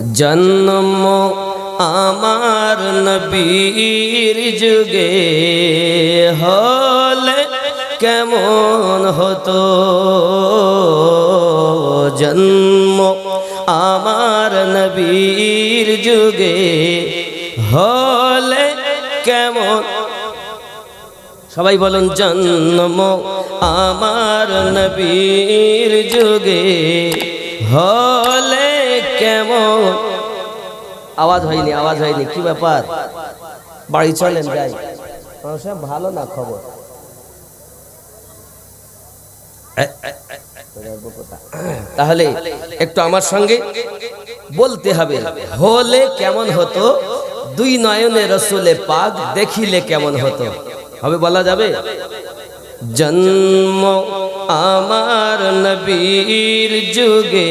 জন্ম আমার নবীর যুগে হলে কেমন হতো? জন্ম আমার নবীর যুগে হলে কেমন? সবাই বলুন, জন্ম আমার নবীর যুগে হলে কেমন? আওয়াজ হয়নি আওয়াজ হয়নি কি ব্যাপার? বাড়ি চলেন যাই ভালো না খবর? তাহলে একটু আমার সঙ্গে বলতে হবে হলে কেমন হতো? দুই নয়নে রসুলে পাক দেখিলে কেমন হতো? হবে বলা যাবে? জন্ম আমার নবীর যুগে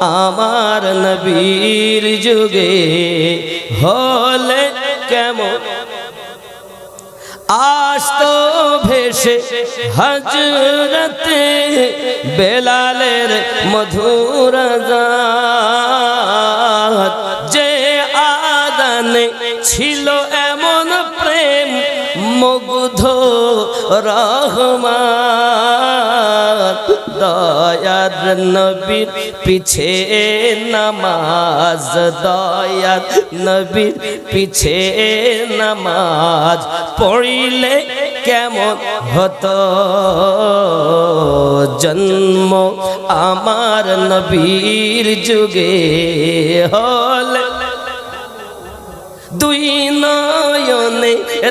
আমার নবীর যুগে হলে কেমন? আস্ত ভেসে হজরতে বেলালের মধুর যে আদানে ছিল এমন প্রেম, মুগ্ধ রহমান, দয়ার নবীর পিছে নামাজ, দয়ার নবীর পিছে নামাজ পড়িলে কেমন হতো? জন্ম আমার নবীর যুগে হল দুই নয়নে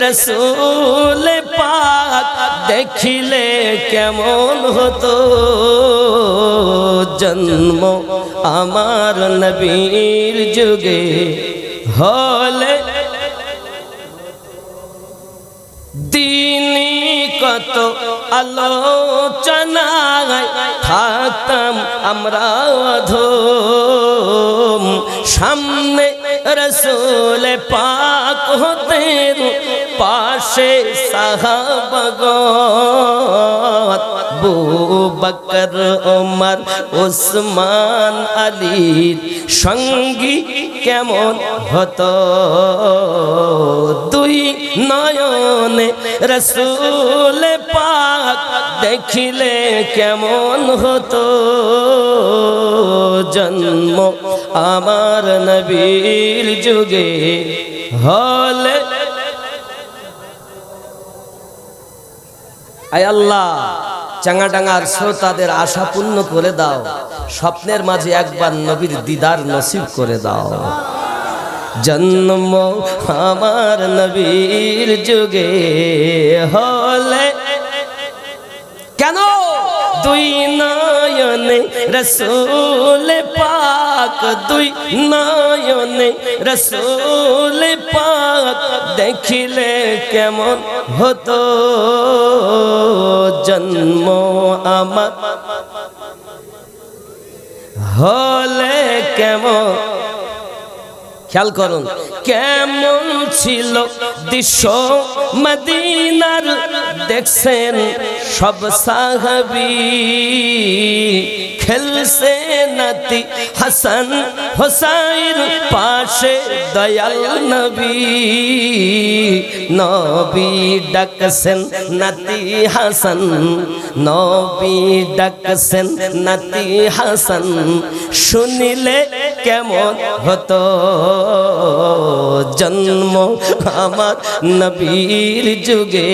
রসুল পাক দেখিলে কেমন হতো? জন্ম আমার নবীর যুগে হলে। দিনী কত আলোচনায় থাকতাম আমরা অধম সামনে রসুল পাক হতেন পাশে সাহাবগত বকর ওমর ওসমান আলীর সঙ্গী কেমন হতো? দুই নয়নে রসুল পাক দেখিলে কেমন হতো? জন্ম আমার নবীর যুগে হলে। আয় আল্লাহ চাঙ্গাডাঙ্গার শ্রোতাদের আশা পূর্ণ করে দাও। স্বপ্নের মাঝে একবার নবীর দিদার নসিব করে দাও। জন্ম আমার নবীর যুগে হলে। দুই নয়নে রসুল পাক, দুই নয়নে রসুল পাক। দেখিলে কেমন হতো জন্ম আমার? হলে কেমন? খেয়াল করুন, কেমন ছিল দৃশ্য মদিনার দেখছেন সব সাহাবি। খেলছে নাতি হাসান হোসাইন, পাশে দয়াল নবী। নবী ডাকছেন নাতি হাসান, নবী ডাকছেন নাতি হাসান। শুনিলে কেমন হতো জন্ম আমার নবীর যুগে।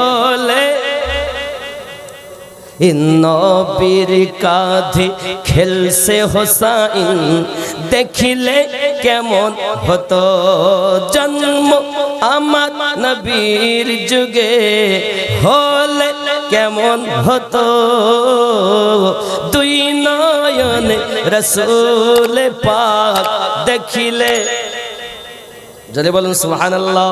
হলে নবীর কাঁধে খেলছে হোসাইন। দেখিলে কেমন হতো জন্ম আমার নবীর যুগে। হলে কেমন হতো দুই নয়নে রসুল পাক দেখিলে। যদি বলুন সুবহানাল্লাহ।